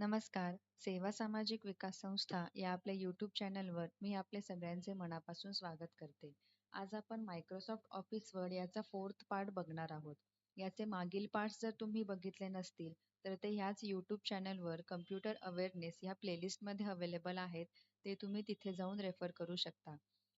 नमस्कार. सेवा सामाजिक विकास संस्था या आपल्या यूट्यूब चॅनलवर मी आपले सगळ्यांचे मनापासून स्वागत करते. आज आपण मायक्रोसॉफ्ट ऑफिस वर्ड याचा फोर्थ पार्ट बघणार आहोत. याचे मागील पार्ट्स जर तुम्ही बघितले नसतील तर ते ह्याच यूट्यूब चॅनलवर कम्प्युटर अवेअरनेस ह्या प्लेलिस्टमध्ये अवेलेबल आहेत. ते तुम्ही तिथे जाऊन रेफर करू शकता.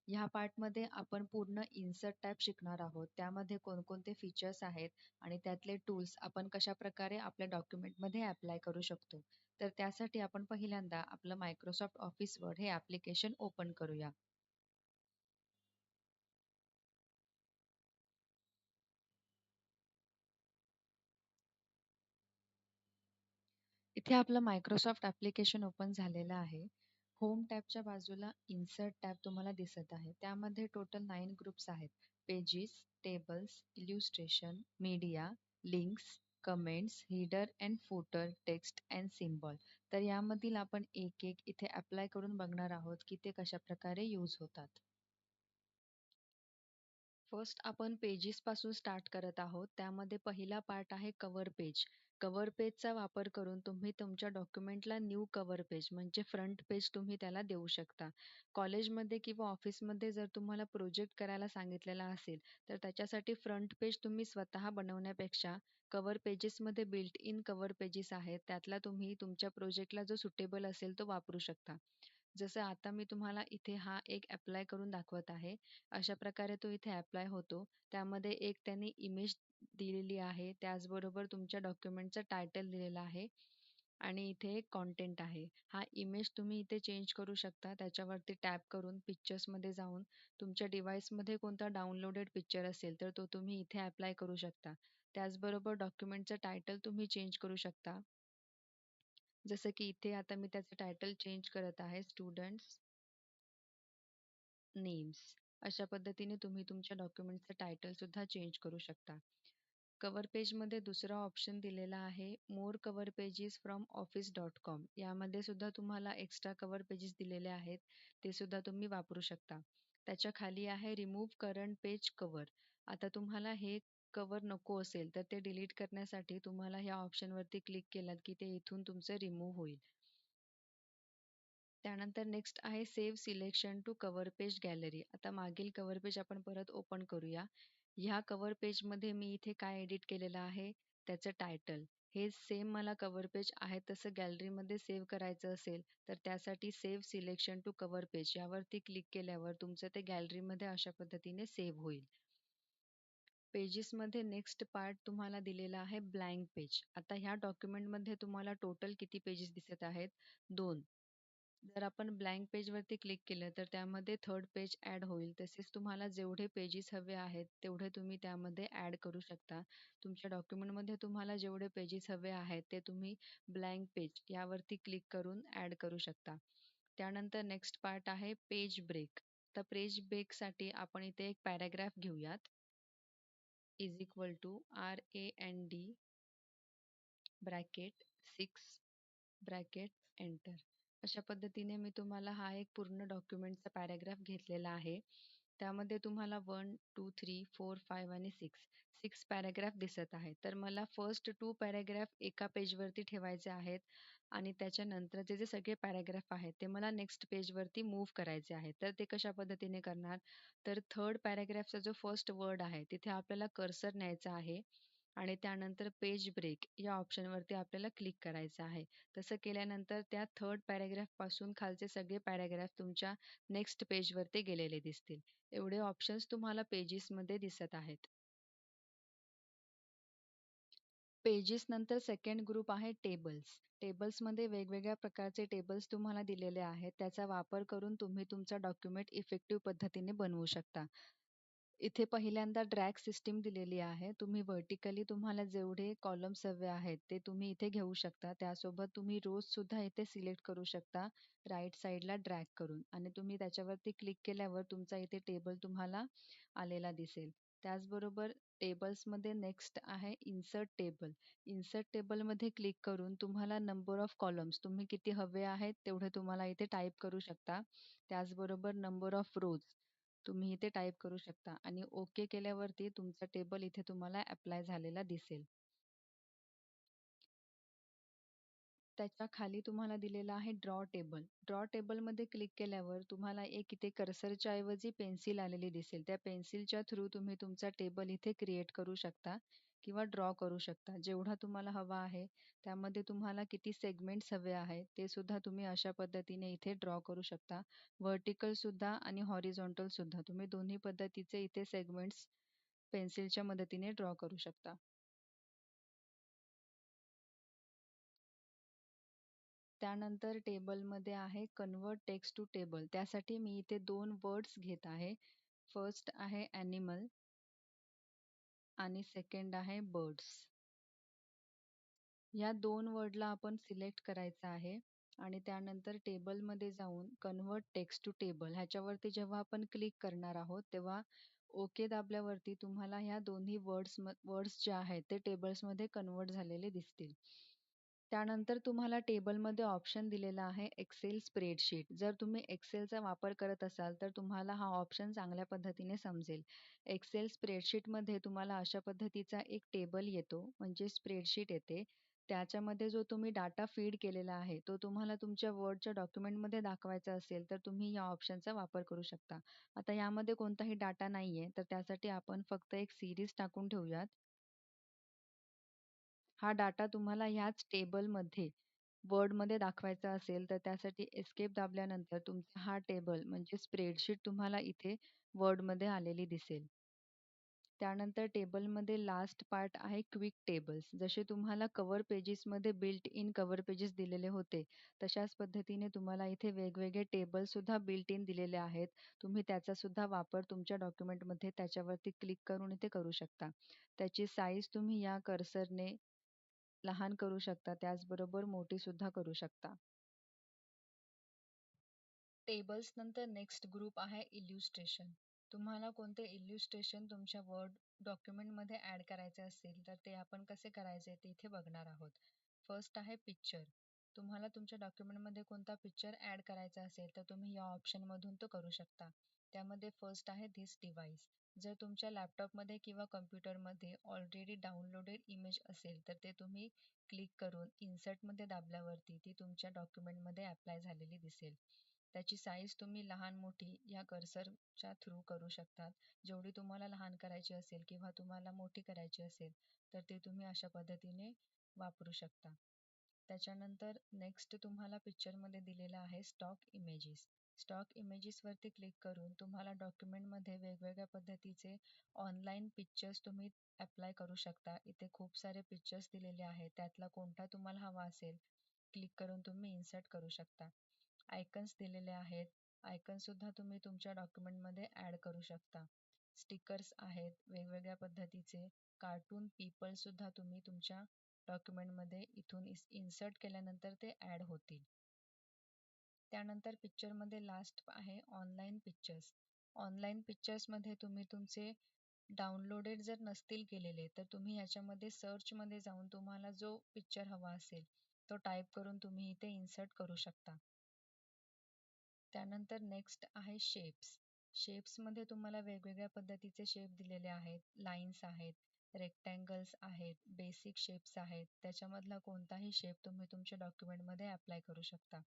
ह्या पार्टमध्ये आपण पूर्ण इन्सर्ट टॅब शिकणार आहोत. त्यामध्ये कोणकोणते फीचर्स आहेत आणि त्यातले टूल्स आपण कशा प्रकारे आपल्या डॉक्युमेंटमध्ये अप्लाय करू शकतो. तर त्यासाठी आपण पहिल्यांदा आपलं मायक्रोसॉफ्ट ऑफिस वर्ड हे ॲप्लिकेशन ओपन करूया. इथे आपलं मायक्रोसॉफ्ट ॲप्लिकेशन ओपन झालेलं आहे. होम टॅबच्या बाजूला इन्सर्ट टॅब तुम्हाला दिसत आहे. त्यामध्ये टोटल नाईन ग्रुप्स आहेत. Pages tables illustration media links comments header and footer text and symbol तर यामधील आपण एक एक इथे अप्लाय करून बघणार आहोत की ते कशा प्रकारे यूज होतात. फर्स्ट आपण पेजेस पासून स्टार्ट करत आहोत. त्यामध्ये पहिला पार्ट आहे कव्हर पेज कव्हर पेजचा वापर करून तुम्ही तुमच्या डॉक्युमेंटला न्यू कव्हर पेज म्हणजे फ्रंट पेज तुम्ही त्याला देऊ शकता. कॉलेजमध्ये किंवा ऑफिसमध्ये जर तुम्हाला प्रोजेक्ट करायला सांगितलेला असेल तर त्याच्यासाठी फ्रंट पेज तुम्ही स्वतः बनवण्यापेक्षा कव्हर पेजेसमध्ये बिल्ट इन कव्हर पेजेस आहेत. त्यातला तुम्ही तुमच्या प्रोजेक्टला जो सुटेबल असेल तो वापरू शकता. जसं आता मी तुम्हाला इथे हा एक अप्लाय करून दाखवत आहे. अशा प्रकारे तो इथे अप्लाय होतो. त्यामध्ये एक त्यांनी इमेज दिलेली आहे. त्याचबरोबर तुमच्या डॉक्युमेंटचं टायटल दिलेलं आहे. आणि इथे एक कॉन्टेंट आहे. हा इमेज तुम्ही इथे चेंज करू शकता. त्याच्यावरती टॅप करून पिक्चर्समध्ये जाऊन तुमच्या डिव्हाइसमध्ये कोणता डाउनलोडेड पिक्चर असेल तर तो तुम्ही इथे अप्लाय करू शकता. त्याचबरोबर डॉक्युमेंटचं टायटल तुम्ही चेंज करू शकता. जसं की इथे आता मी त्याचं टायटल चेंज करत आहे स्टुडंट्स नेम्स अशा पद्धतीने तुम्ही तुमच्या डॉक्युमेंटचं टायटल सुद्धा चेंज करू शकता. कवर पेजमध्ये दुसरा ऑप्शन दिलेला आहे more cover pages from office dot com यामध्ये सुद्धा तुम्हाला एक्स्ट्रा कवर पेजेस दिलेले आहेत ते सुद्धा तुम्ही वापरू शकता. त्याच्याखाली आहे रिमूव्ह करंट पेज कवर आता तुम्हाला हे कवर नको असेल तर ते डिलीट करण्यासाठी तुम्हाला ह्या ऑप्शनवरती क्लिक केलात की ते इथून तुमचं रिमूव्ह होईल. त्यानंतर नेक्स्ट आहे save selection to cover page gallery आता मागील कवर पेज आपण परत ओपन करूया. ह्या कवर पेजमध्ये मी इथे काय एडिट केलेलं आहे? त्याचं टायटल हे सेम मला कवर पेज आहे तसं गॅलरीमध्ये सेव्ह करायचं असेल तर त्यासाठी save selection to cover page यावरती क्लिक केल्यावर तुमचं ते गॅलरीमध्ये अशा पद्धतीने सेव्ह होईल. पेजेसमध्ये नेक्स्ट पार्ट तुम्हाला दिलेला आहे ब्लँक पेज आता ह्या डॉक्युमेंटमध्ये तुम्हाला टोटल किती पेजेस दिसत आहेत? दोन. जर आपण ब्लँक पेजवरती क्लिक केलं तर त्यामध्ये थर्ड पेज ॲड होईल. तसेच तुम्हाला जेवढे पेजेस हवे आहेत तेवढे तुम्ही त्यामध्ये ॲड करू शकता. तुमच्या डॉक्युमेंटमध्ये तुम्हाला जेवढे पेजेस हवे आहेत ते तुम्ही ब्लँक पेज यावरती क्लिक करून ॲड करू शकता. त्यानंतर नेक्स्ट पार्ट आहे पेज ब्रेक तर पेज ब्रेकसाठी आपण इथे एक पॅराग्राफ घेऊयात. Is equal to R A N D bracket six bracket enter अशा पद्धतीने मी तुम्हाला हा एक पूर्ण डॉक्युमेंटचा पॅराग्राफ घेतलेला आहे. त्यामध्ये तुम्हाला one two three four five आणि सिक्स सिक्स पॅराग्राफ दिसत आहे. तर मला फर्स्ट टू पॅराग्राफ एका पेजवरती ठेवायचे आहेत. आणि त्याच्यानंतरचे जे सगळे पॅराग्राफ आहेत ते मला नेक्स्ट पेजवरती मूव्ह करायचे आहेत. तर ते कशा पद्धतीने करणार? तर थर्ड पॅराग्राफचा जो फर्स्ट वर्ड आहे तिथे आपल्याला कर्सर न्यायचा आहे आणि त्यानंतर पेज ब्रेक या ऑप्शनवरती आपल्याला क्लिक करायचं आहे. तसं केल्यानंतर त्या थर्ड पॅराग्राफपासून खालचे सगळे पॅराग्राफ तुमच्या नेक्स्ट पेजवरती गेलेले दिसतील. एवढे ऑप्शन्स तुम्हाला पेजेसमध्ये दिसत आहेत. पेजेस नंतर सेकंड ग्रुप आहे टेबल्स टेबल्समध्ये वेगवेगळ्या प्रकारचे टेबल्स तुम्हाला दिलेले आहेत. त्याचा वापर करून तुम्ही तुमचा डॉक्युमेंट इफेक्टिव्ह पद्धतीने बनवू शकता. इथे पहिल्यांदा ड्रॅग सिस्टीम दिलेली आहे. तुम्ही वर्टिकली तुम्हाला जेवढे कॉलम्स हवे आहेत ते तुम्ही इथे घेऊ शकता. त्यासोबत तुम्ही रोज सुद्धा इथे सिलेक्ट करू शकता राईट साईडला ड्रॅग करून. आणि तुम्ही त्याच्यावरती क्लिक केल्यावर तुमचा इथे टेबल तुम्हाला आलेला दिसेल. त्याचबरोबर टेबल्समध्ये नेक्स्ट आहे इन्सर्ट टेबल. इन्सर्ट टेबलमध्ये क्लिक करून तुम्हाला नंबर ऑफ कॉलम्स तुम्ही किती हवे आहेत तेवढे तुम्हाला इथे टाईप करू शकता. त्याचबरोबर नंबर ऑफ रोज तुम्ही इथे टाईप करू शकता. आणि ओके केल्यावरती तुमचा टेबल इथे तुम्हाला अप्लाय झालेला दिसेल. त्याच्याखाली तुम्हाला दिलेलं आहे ड्रॉ टेबल ड्रॉ टेबलमध्ये क्लिक केल्यावर तुम्हाला एक इथे कर्सरच्या ऐवजी पेन्सिल आलेली दिसेल. त्या पेन्सिलच्या थ्रू तुम्ही तुमचा टेबल इथे क्रिएट करू शकता किंवा ड्रॉ करू शकता. जेवढा तुम्हाला हवा आहे त्यामध्ये तुम्हाला किती सेगमेंट्स हवे आहेत ते सुद्धा तुम्ही अशा पद्धतीने इथे ड्रॉ करू शकता. व्हर्टिकल सुद्धा आणि हॉरिझॉन्टल सुद्धा. तुम्ही दोन्ही पद्धतीचे इथे सेगमेंट्स पेन्सिलच्या मदतीने ड्रॉ करू शकता. त्यानंतर टेबलमध्ये आहे कन्वर्ट टेक्स्ट टू टेबल त्यासाठी मी इथे दोन वर्ड्स घेत आहे. फर्स्ट आहे ॲनिमल आणि सेकंड आहे बर्ड्स या दोन वर्डला आपण सिलेक्ट करायचं आहे आणि त्यानंतर टेबलमध्ये जाऊन कन्वर्ट टेक्स्ट टू टेबल ह्याच्यावरती जेव्हा आपण क्लिक करणार आहोत तेव्हा ओके दाबल्यावरती तुम्हाला ह्या दोन्ही वर्ड्स वर्ड्स जे आहेत ते टेबल्समध्ये कन्वर्ट झालेले दिसतील. त्यानंतर तुम्हाला टेबलमध्ये ऑप्शन दिलेला आहे एक्सेल स्प्रेडशीट जर तुम्ही एक्सेलचा वापर करत असाल तर तुम्हाला हा ऑप्शन चांगल्या पद्धतीने समजेल. एक्सेल स्प्रेडशीटमध्ये तुम्हाला अशा पद्धतीचा एक टेबल येतो म्हणजे स्प्रेडशीट येते. त्याच्यामध्ये जो तुम्ही डाटा फीड केलेला आहे तो तुम्हाला तुमच्या वर्डच्या डॉक्युमेंटमध्ये दाखवायचा असेल तर तुम्ही या ऑप्शनचा वापर करू शकता. आता यामध्ये कोणताही डाटा नाही आहे तर त्यासाठी आपण फक्त एक सिरीज टाकून ठेवूयात. हा डाटा तुम्हाला ह्याच टेबलमध्ये वर्डमध्ये दाखवायचा असेल तर त्यासाठी एस्केप दाबल्यानंतर तुमचा हा टेबल म्हणजे स्प्रेडशीट तुम्हाला इथे वर्डमध्ये आलेली दिसेल. त्यानंतर टेबलमध्ये लास्ट पार्ट आहे क्विक टेबल्स. जसे तुम्हाला कव्हर पेजेसमध्ये बिल्ट इन कवर पेजेस दिलेले होते तशाच पद्धतीने तुम्हाला इथे वेगवेगळे टेबलसुद्धा बिल्ट इन दिलेले आहेत. तुम्ही त्याचा सुद्धा वापर तुमच्या डॉक्युमेंटमध्ये त्याच्यावरती क्लिक करून इथे करू शकता. त्याची साईज तुम्ही या कर्सरने लहान करू शकता त्याचबरोबर मोठी सुद्धा करू शकता. टेबल्स नंतर नेक्स्ट ग्रुप आहे इल्युस्ट्रेशन तुम्हाला कोणते इल्युस्ट्रेशन तुमच्या वर्ड डॉक्युमेंटमध्ये ॲड करायचे असेल तर ते आपण कसे करायचे ते इथे बघणार आहोत. फर्स्ट आहे पिक्चर तुम्हाला तुमच्या डॉक्युमेंटमध्ये कोणता पिक्चर ॲड करायचा असेल तर तुम्ही या ऑप्शनमधून तो करू शकता. त्यामध्ये फर्स्ट आहे धिस डिव्हाइस जर तुमच्या लॅपटॉपमध्ये किंवा कम्प्युटरमध्ये ऑलरेडी डाउनलोडेड इमेज असेल तर ते तुम्ही क्लिक करून इन्सर्टमध्ये दाबल्यावरती ती तुमच्या डॉक्युमेंटमध्ये अप्लाय झालेली दिसेल. त्याची साईज तुम्ही लहान मोठी या कर्सरच्या थ्रू करू शकतात. जेवढी तुम्हाला लहान करायची असेल किंवा तुम्हाला मोठी करायची असेल तर ते तुम्ही अशा पद्धतीने वापरू शकता. त्याच्यानंतर नेक्स्ट तुम्हाला पिक्चरमध्ये दिलेलं आहे स्टॉक इमेजेस स्टॉक इमेजेसवरती क्लिक करून तुम्हाला डॉक्युमेंटमध्ये वेगवेगळ्या पद्धतीचे ऑनलाईन पिक्चर्स तुम्ही अप्लाय करू शकता. इथे खूप सारे पिक्चर्स दिलेले आहेत. त्यातला कोणता तुम्हाला हवा असेल क्लिक करून तुम्ही इन्सर्ट करू शकता. आयकन्स दिलेले आहेत. आयकनसुद्धा तुम्ही तुमच्या डॉक्युमेंटमध्ये ॲड करू शकता. स्टिकर्स आहेत. वेगवेगळ्या पद्धतीचे. कार्टून पीपलसुद्धा तुम्ही तुमच्या डॉक्युमेंटमध्ये इथून इन्सर्ट केल्यानंतर ते ॲड होतील. त्यानंतर पिक्चरमध्ये लास्ट आहे ऑनलाईन पिक्चर्स ऑनलाईन पिक्चर्समध्ये तुम्ही तुमचे डाउनलोडेड जर नसतील केलेले तर तुम्ही याच्यामध्ये सर्चमध्ये जाऊन तुम्हाला जो पिक्चर हवा असेल तो टाईप करून तुम्ही इथे इन्सर्ट करू शकता. त्यानंतर नेक्स्ट आहे शेप्स शेप्समध्ये तुम्हाला वेगवेगळ्या पद्धतीचे शेप दिलेले आहेत. लाईन्स आहेत रेक्टँगल्स आहेत बेसिक शेप्स आहेत. त्याच्यामधला कोणताही शेप तुम्ही तुमच्या डॉक्युमेंटमध्ये अप्लाय करू शकता.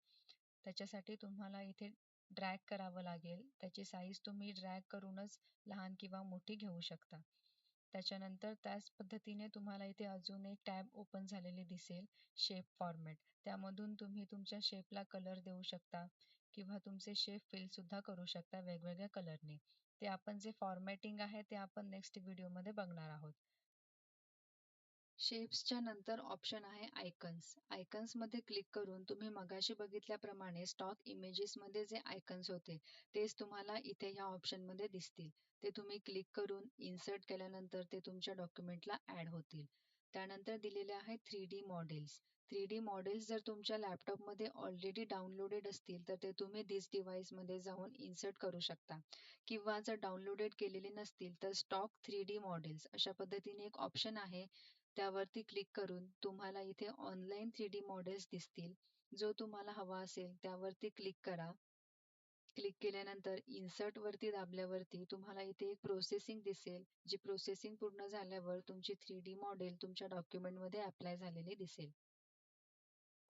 त्याच्यासाठी तुम्हाला इथे ड्रॅग करावं लागेल. त्याची साईज तुम्ही ड्रॅग करूनच लहान किंवा मोठी घेऊ शकता. त्याच्यानंतर त्याच पद्धतीने तुम्हाला इथे अजून एक टॅब ओपन झालेली दिसेल शेप फॉर्मॅट त्यामधून तुम्ही तुमच्या शेपला कलर देऊ शकता किंवा तुमचे शेप फिलसुद्धा करू शकता वेगवेगळ्या कलरने ते आपण जे फॉर्मॅटिंग आहे ते आपण नेक्स्ट व्हिडिओमध्ये बघणार आहोत. शेप्सच्या नंतर ऑप्शन आहे आयकन्स आयकन्समध्ये क्लिक करून तुम्ही मगाशी बघितल्याप्रमाणे स्टॉक इमेजेसमध्ये जे आयकन्स होते तेच तुम्हाला इथे या ऑप्शनमध्ये दिसतील. ते तुम्ही क्लिक करून इन्सर्ट केल्यानंतर ते तुमच्या डॉक्युमेंटला ॲड होतील. त्यानंतर दिलेले आहे three D models three D models जर तुमच्या लॅपटॉपमध्ये ऑलरेडी डाउनलोडेड असतील तर ते तुम्ही दिस डिव्हाइसमध्ये जाऊन इन्सर्ट करू शकता. किंवा जर डाउनलोडेड केलेले नसतील तर स्टॉक थ्री डी मॉडेल्स अशा पद्धतीने एक ऑप्शन आहे. त्यावरती क्लिक करून तुम्हाला इथे ऑनलाईन थ्री डी मॉडेल्स दिसतील. जो तुम्हाला हवा असेल त्यावरती क्लिक करा. क्लिक केल्यानंतर इन्सर्ट वरती दाबल्यावरती तुम्हाला इथे एक प्रोसेसिंग दिसेल. जी प्रोसेसिंग पूर्ण झाल्यावर तुमची थ्री डी मॉडेल तुमच्या डॉक्युमेंटमध्ये अप्लाय झालेली दिसेल.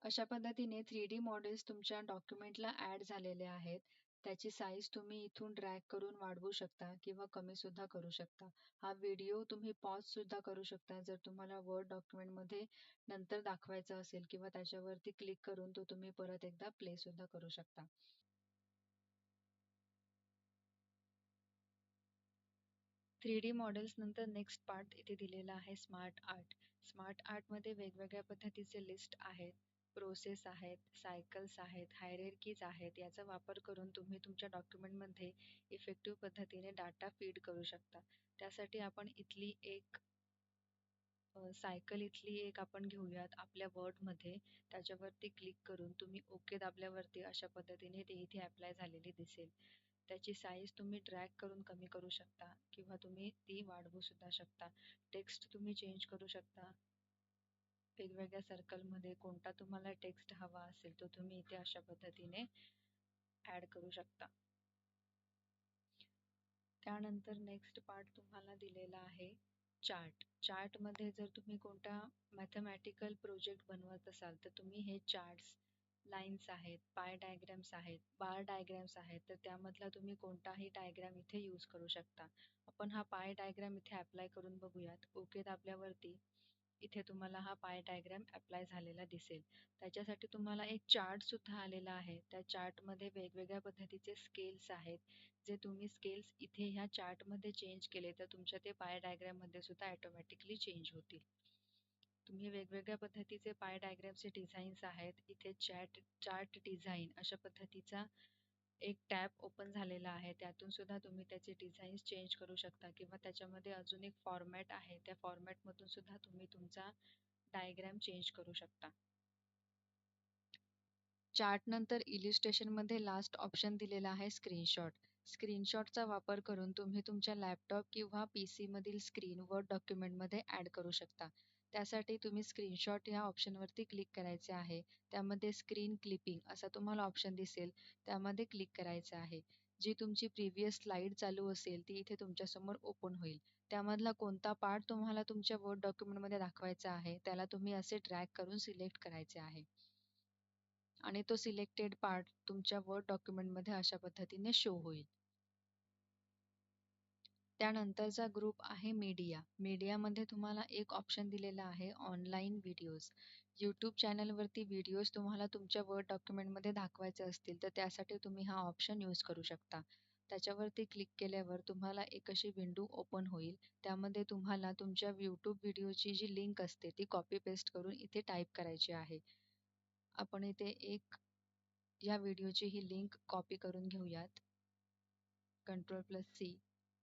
अशा पद्धतीने थ्री डी मॉडेल्स तुमच्या डॉक्युमेंटला ॲड झालेले आहेत. त्याची साईज तुम्ही इथून ड्रॅग करून वाढवू शकता किंवा कमी सुद्धा करू शकता. हा व्हिडिओ तुम्ही पॉज सुद्धा करू शकता. जर तुम्हाला वर्ड डॉक्युमेंटमध्ये नंतर दाखवायचा असेल किंवा त्याच्यावरती क्लिक करून तो तुम्ही परत एकदा प्ले सुद्धा करू शकता. थ्री डी मॉडेल्स नंतर नेक्स्ट पार्ट इथे दिलेला आहे स्मार्ट आर्ट स्मार्ट आर्टमध्ये वेगवेगळ्या पद्धतीचे लिस्ट आहेत. प्रोसेस आहेत सायकल्स आहेत हायरेरकीज आहेत याचा वापर करून तुम्ही तुमच्या डॉक्युमेंटमध्ये इफेक्टिव्ह पद्धतीने डाटा फीड करू शकता. त्यासाठी आपण इथली एक सायकल इथली एक आपण घेऊयात आपल्या वर्डमध्ये त्याच्यावरती क्लिक करून तुम्ही ओके दाबल्यावरती अशा पद्धतीने ते इथे अप्लाय झालेली दिसेल. त्याची साईज तुम्ही ड्रॅग करून कमी करू शकता किंवा तुम्ही ती वाढवू सुद्धा शकता. टेक्स्ट तुम्ही चेंज करू शकता. वेगवेगळ्या सर्कलमध्ये कोणता तुम्हाला टेक्स्ट हवा असेल तो तुम्ही इथे अशा पद्धतीने ॲड करू शकता. त्यानंतर नेक्स्ट पार्ट तुम्हाला दिलेला आहे चार्ट. चार्टमध्ये जर तुम्ही कोणता मॅथमॅटिकल प्रोजेक्ट बनवत असाल तर तुम्ही हे चार्ट्स लाईन्स आहेत पाय डायग्रॅम्स आहेत बार डायग्रॅम्स आहेत तर त्यामधला तुम्ही कोणताही डायग्रॅम इथे यूज करू शकता. आपण हा पाय डायग्रॅम इथे अप्लाय करून बघूयात. ओके दाबल्यावरती इथे तुम्हाला हा पाय डायग्रॅम अप्लाय झालेला दिसेल. त्याच्यासाठी तुम्हाला एक चार्ट सुद्धा आलेला आहे. त्या चार्टमध्ये वेगवेगळ्या पद्धतीचे स्केल्स आहेत. जे तुम्ही स्केल्स इथे ह्या चार्टमध्ये चेंज केले तर तुमच्या ते पाय डायग्रॅममध्ये सुद्धा ॲटोमॅटिकली चेंज होतील. तुम्ही वेगवेगळ्या पद्धतीचे पाय डायग्रॅमचे डिझाईन्स आहेत. इथे चॅट चार्ट डिझाईन अशा पद्धतीचा एक टॅब ओपन झालेला आहे. त्यातून सुद्धा तुम्ही त्याचे डिझाईन्स चेंज करू शकता किंवा त्याच्यामध्ये अजून एक फॉर्मॅट आहे. त्या फॉर्मॅटमधून सुद्धा तुम्ही तुमचा डायग्रॅम चेंज करू शकता. चार्ट नंतर इलिस्ट्रेशनमध्ये लास्ट ऑप्शन दिलेला आहे स्क्रीनशॉट. स्क्रीनशॉटचा वापर करून तुम्ही तुमच्या लॅपटॉप किंवा पी सीमधील स्क्रीन वर्ड डॉक्युमेंटमध्ये ॲड करू शकता. त्यासाठी तुम्ही स्क्रीनशॉट ह्या ऑप्शनवरती क्लिक करायचे आहे. त्यामध्ये स्क्रीन क्लिपिंग असा तुम्हाला ऑप्शन दिसेल. त्यामध्ये क्लिक करायचं आहे. जी तुमची प्रिव्हियस स्लाईड चालू असेल ती इथे तुमच्यासमोर ओपन होईल. त्यामधला कोणता पार्ट तुम्हाला तुमच्या वर्ड डॉक्युमेंटमध्ये दाखवायचा आहे त्याला तुम्ही असे ट्रॅक करून सिलेक्ट करायचे आहे. आणि तो सिलेक्टेड पार्ट तुमच्या वर्ड डॉक्युमेंटमध्ये अशा पद्धतीने शो होईल. त्यानंतरचा ग्रुप आहे मीडिया. मीडियामध्ये तुम्हाला एक ऑप्शन दिलेला आहे ऑनलाईन व्हिडिओज यूट्यूब चॅनलवरती व्हिडिओज तुम्हाला तुमच्या वर्ड डॉक्युमेंटमध्ये दाखवायचे असतील तर त्यासाठी तुम्ही हा ऑप्शन यूज करू शकता. त्याच्यावरती क्लिक केल्यावर तुम्हाला एक अशी विंडो ओपन होईल. त्यामध्ये तुम्हाला तुमच्या यूट्यूब व्हिडिओची जी लिंक असते ती कॉपी पेस्ट करून इथे टाईप करायची आहे. आपण इथे एक या व्हिडिओची ही लिंक कॉपी करून घेऊयात. कंट्रोल प्लस सी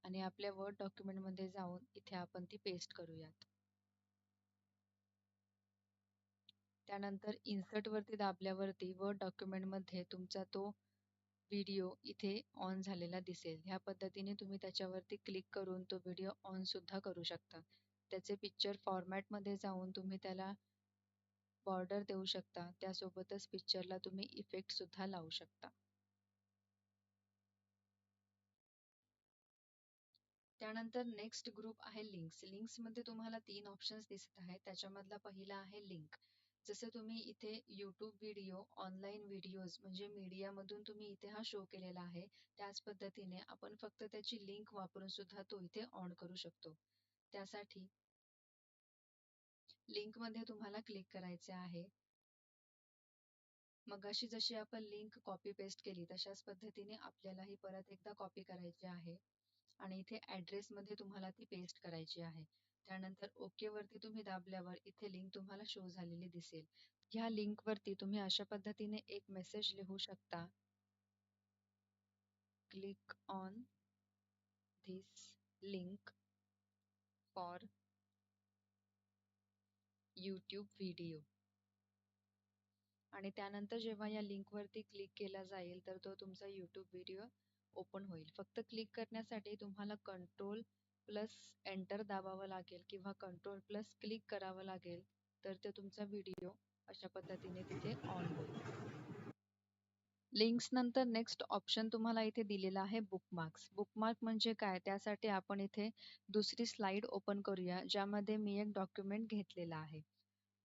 आणि आपल्या वर्ड डॉक्युमेंटमध्ये जाऊन इथे आपण ती पेस्ट करूयात. त्यानंतर इन्सर्ट वरती दाबल्यावरती वर्ड डॉक्युमेंटमध्ये तुमचा तो व्हिडिओ इथे ऑन झालेला दिसेल. ह्या पद्धतीने तुम्ही त्याच्यावरती क्लिक करून तो व्हिडिओ ऑन सुद्धा करू शकता. त्याचे पिक्चर फॉर्मॅटमध्ये जाऊन तुम्ही त्याला बॉर्डर देऊ शकता. त्यासोबतच पिक्चरला तुम्ही इफेक्ट सुद्धा लावू शकता. त्यानंतर नेक्स्ट ग्रुप आहे लिंक्स लिंक्समध्ये तुम्हाला तीन ऑप्शन्स दिसत आहेत. त्याच्यामधला पहिला आहे लिंक जसं तुम्ही इथे यूट्यूब व्हिडिओ ऑनलाईन व्हिडिओज म्हणजे मीडियामधून तुम्ही इथे हा शो केलेला आहे. त्याच पद्धतीने आपण फक्त त्याची लिंक वापरून सुद्धा तो इथे ऑन करू शकतो. त्यासाठी लिंकमध्ये तुम्हाला क्लिक करायचे आहे. मग अशी जशी आपण लिंक कॉपी पेस्ट केली तशाच पद्धतीने आपल्यालाही परत एकदा कॉपी करायची आहे. आणि इथे ऍड्रेसमध्ये तुम्हाला ती पेस्ट करायची आहे. त्यानंतर ओके वरती तुम्ही दाबल्यावर इथे लिंक तुम्हाला शो झालेली दिसेल. ह्या लिंक वरती तुम्ही अशा पद्धतीने एक मेसेज लिहू शकता. Click on this link for YouTube video आणि त्यानंतर जेव्हा या लिंकवरती क्लिक केला जाईल तर तो तुमचा यूट्यूब व्हिडिओ ओपन होईल. फक्त क्लिक करण्यासाठी तुम्हाला कंट्रोल प्लस एंटर दाबावं लागेल किंवा कंट्रोल प्लस क्लिक करावं लागेल तर ते तुमचा व्हिडिओ अशा पद्धतीने तिथे ऑन होईल. लिंक्स नंतर नेक्स्ट ऑप्शन तुम्हाला इथे दिलेला आहे बुकमार्क्स बुकमार्क म्हणजे काय? त्यासाठी आपण इथे दुसरी स्लाइड ओपन करूया ज्यामध्ये मी एक डॉक्युमेंट घेतलेला आहे.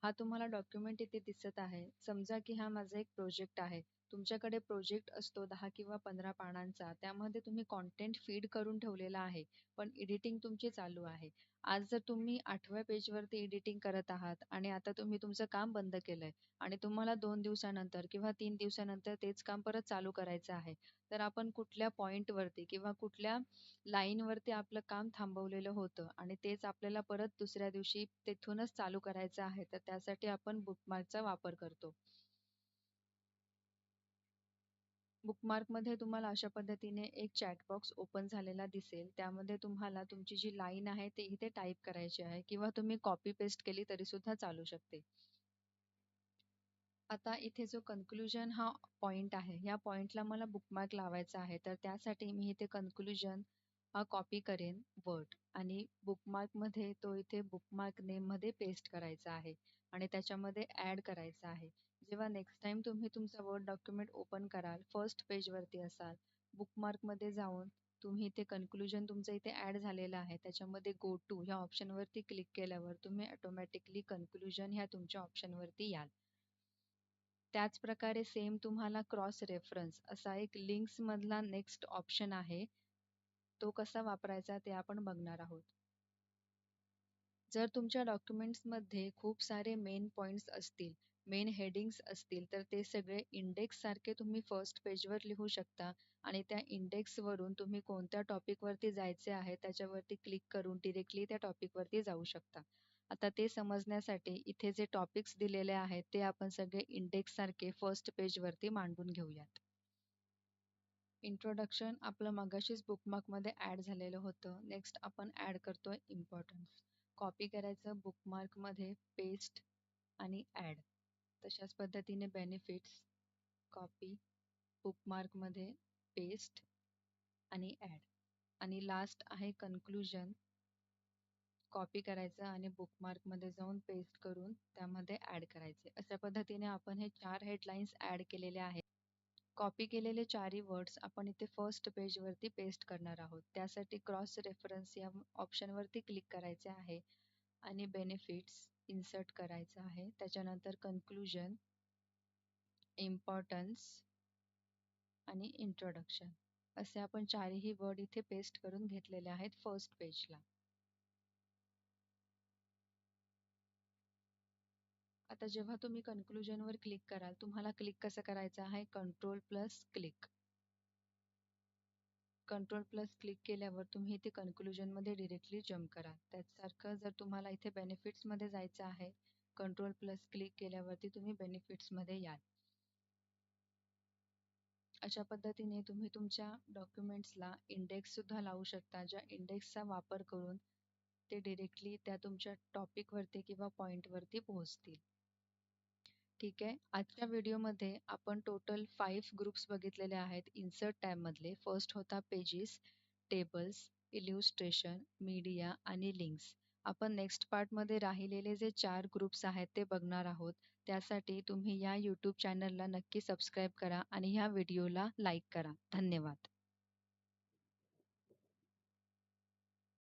हा तुम्हाला डॉक्युमेंट इथे दिसत आहे. समजा की हा माझा एक प्रोजेक्ट आहे. तुमच्याकडे प्रोजेक्ट असतो दहा किंवा पंधरा पानांचा त्यामध्ये तुम्ही कॉन्टेंट फीड करून ठेवलेला आहे पण एडिटिंग तुमची चालू आहे. आज जर तुम्ही आठव्या पेजवरती एडिटिंग करत आहात आणि आता तुम्ही तुमचं काम बंद केलंय आणि तुम्हाला दोन दिवसानंतर किंवा तीन दिवसानंतर तेच काम परत चालू करायचं आहे तर आपण कुठल्या पॉईंटवरती किंवा कुठल्या लाईनवरती आपलं काम थांबवलेलं होतं आणि तेच आपल्याला परत दुसऱ्या दिवशी तेथूनच चालू करायचं आहे तर त्यासाठी आपण बुकमार्कचा वापर करतो. बुकमार्कमध्ये तुम्हाला अशा पद्धतीने एक चॅट बॉक्स ओपन झालेला दिसेल. त्यामध्ये तुम्हाला तुमची जी लाईन आहे ते इथे टाईप करायची आहे किंवा तुम्ही कॉपी पेस्ट केली तरी सुद्धा चालू शकते. आता इथे जो कन्क्लुजन हा पॉइंट आहे या पॉइंटला मला बुकमार्क लावायचा आहे. तर त्यासाठी मी इथे कन्क्लुजन कॉपी करेन वर्ड आणि बुकमार्कमध्ये तो इथे बुकमार्क नेममध्ये पेस्ट करायचा आहे आणि त्याच्यामध्ये ऍड करायचा आहे. जेव्हा नेक्स्ट टाइम तुम्ही तुमचा वर्ड डॉक्युमेंट ओपन कराल फर्स्ट पेज वरती असाल बुकमार्कमध्ये जाऊन तुम्ही इथे कन्क्लुजन तुमचं इथे ऍड झालेलं आहे. त्याच्यामध्ये गो टू ह्या ऑप्शनवरती क्लिक केल्यावर तुम्ही ऑटोमॅटिकली कन्क्लुजन ह्या तुमच्या ऑप्शनवरती याल. त्याच प्रकारे सेम तुम्हाला क्रॉस रेफरन्स असा एक लिंक्स मधला नेक्स्ट ऑप्शन आहे. तो कसा वापरायचा ते आपण बघणार आहोत. जर तुमच्या डॉक्युमेंट्समध्ये खूप सारे मेन पॉइंट्स असतील मेन हेडिंग्स असतील तर ते सगळे इंडेक्स सारखे तुम्ही फर्स्ट पेजवर लिहू शकता आणि त्या इंडेक्सवरून तुम्ही कोणत्या टॉपिकवरती जायचे आहे त्याच्यावरती क्लिक करून डिरेक्टली त्या टॉपिकवरती जाऊ शकता. आता ते समजण्यासाठी इथे जे टॉपिक्स दिलेले आहेत ते आपण सगळे इंडेक्स सारखे फर्स्ट पेजवरती मांडून घेऊयात. इंट्रोडक्शन आपलं मगाशीच बुकमार्कमध्ये ॲड झालेलं होतं. नेक्स्ट आपण ॲड करतोय इम्पॉर्टन्स कॉपी करायचं बुकमार्कमध्ये पेस्ट आणि ॲड तशाच पद्धतीने बेनिफिट्स कॉपी बुकमार्कमध्ये पेस्ट आणि ॲड आणि लास्ट आहे कन्क्लुजन कॉपी करायचं आणि बुकमार्कमध्ये जाऊन पेस्ट करून त्यामध्ये ॲड करायचे. अशा पद्धतीने आपण हे चार हेडलाईन्स ॲड केलेले आहेत. कॉपी केलेले चारही वर्ड्स आपण इथे फर्स्ट पेजवरती पेस्ट करणार आहोत. त्यासाठी क्रॉस रेफरन्स या ऑप्शनवरती क्लिक करायचे आहे आणि बेनिफिट्स इन्सर्ट करायचं आहे. त्याच्यानंतर कन्क्लुजन इम्पॉर्टन्स आणि इंट्रोडक्शन असे आपण चारही वर्ड इथे पेस्ट करून घेतलेले आहेत फर्स्ट पेजला आता जेव्हा तुम्ही कन्क्लुजनवर क्लिक कराल तुम्हाला क्लिक कसं करायचं आहे? Control plus click control plus click केल्यावर तुम्ही इथे कन्क्लुजनमध्ये डिरेक्टली जम्प करा. त्याचसारखं जर तुम्हाला इथे बेनिफिट्समध्ये जायचं आहे कंट्रोल प्लस क्लिक केल्यावरती तुम्ही बेनिफिट्समध्ये याल. अशा पद्धतीने तुम्ही तुमच्या डॉक्युमेंट्सला इंडेक्ससुद्धा लावू शकता ज्या इंडेक्सचा वापर करून ते डिरेक्टली त्या तुमच्या टॉपिकवरती किंवा पॉईंटवरती पोहोचतील. ठीक आहे. आजच्या व्हिडिओमध्ये आपण टोटल फाईव्ह ग्रुप्स बघितलेले आहेत. इन्सर्ट टॅबमधले फर्स्ट होता पेजेस टेबल्स इल्युस्ट्रेशन मीडिया आणि लिंक्स आपण नेक्स्ट पार्टमध्ये राहिलेले जे चार ग्रुप्स आहेत ते बघणार आहोत. त्यासाठी तुम्ही या यूट्यूब चॅनलला नक्की सबस्क्राईब करा आणि ह्या व्हिडिओला लाईक करा. धन्यवाद.